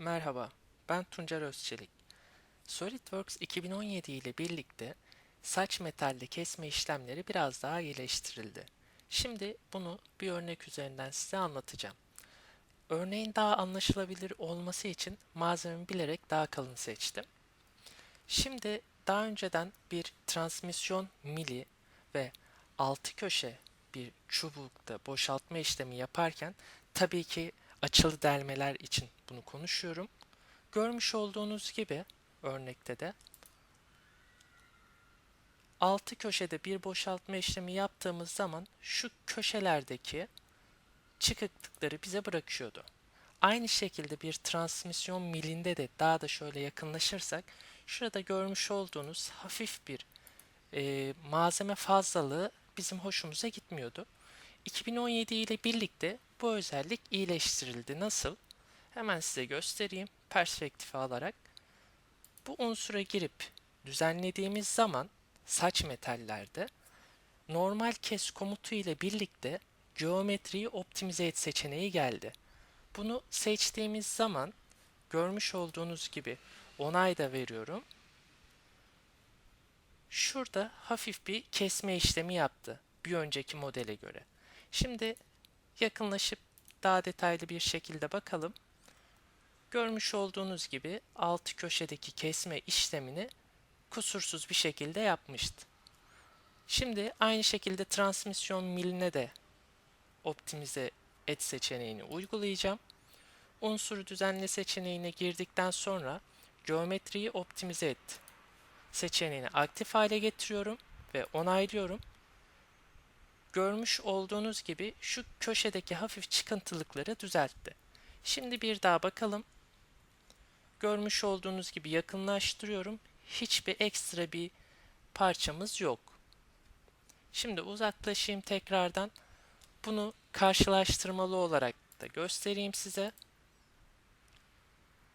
Merhaba, ben Tuncer Özçelik. SolidWorks 2017 ile birlikte saç metalde kesme işlemleri biraz daha iyileştirildi. Şimdi bunu bir örnek üzerinden size anlatacağım. Örneğin daha anlaşılabilir olması için malzememi bilerek daha kalın seçtim. Şimdi daha önceden bir transmisyon mili ve altı köşe bir çubukta boşaltma işlemi yaparken tabii ki açılı delmeler için bunu konuşuyorum. Görmüş olduğunuz gibi örnekte de altı köşede bir boşaltma işlemi yaptığımız zaman şu köşelerdeki çıkıklıkları bize bırakıyordu. Aynı şekilde bir transmisyon milinde de daha da şöyle yakınlaşırsak şurada görmüş olduğunuz hafif bir e, malzeme fazlalığı bizim hoşumuza gitmiyordu. 2017 ile birlikte bu özellik iyileştirildi. Nasıl? Hemen size göstereyim perspektife alarak. Bu unsura girip düzenlediğimiz zaman saç metallerde normal kes komutu ile birlikte geometriyi optimize et seçeneği geldi. Bunu seçtiğimiz zaman görmüş olduğunuz gibi onay da veriyorum. Şurada hafif bir kesme işlemi yaptı bir önceki modele göre. Şimdi yakınlaşıp daha detaylı bir şekilde bakalım. Görmüş olduğunuz gibi altı köşedeki kesme işlemini kusursuz bir şekilde yapmıştı. Şimdi aynı şekilde transmisyon miline de optimize et seçeneğini uygulayacağım. Unsuru düzenle seçeneğine girdikten sonra geometriyi optimize et seçeneğini aktif hale getiriyorum ve onaylıyorum. Görmüş olduğunuz gibi şu köşedeki hafif çıkıntılıkları düzeltti. Şimdi bir daha bakalım. Görmüş olduğunuz gibi yakınlaştırıyorum. Hiçbir ekstra bir parçamız yok. Şimdi uzaklaşayım tekrardan. Bunu karşılaştırmalı olarak da göstereyim size.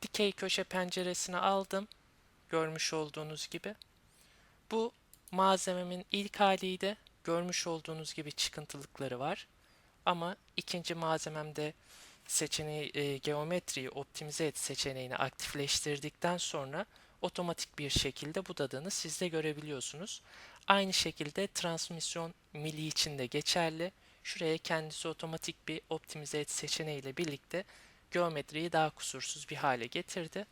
Dikey köşe penceresini aldım. Görmüş olduğunuz gibi. Bu malzememin ilk haliydi. Görmüş olduğunuz gibi çıkıntılıkları var. Ama ikinci malzememde seçeneği e, geometriyi optimize et seçeneğini aktifleştirdikten sonra otomatik bir şekilde budadığını siz de görebiliyorsunuz. Aynı şekilde transmisyon mili için de geçerli. Şuraya kendisi otomatik bir optimize et seçeneğiyle birlikte geometriyi daha kusursuz bir hale getirdi.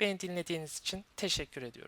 Beni dinlediğiniz için teşekkür ediyorum.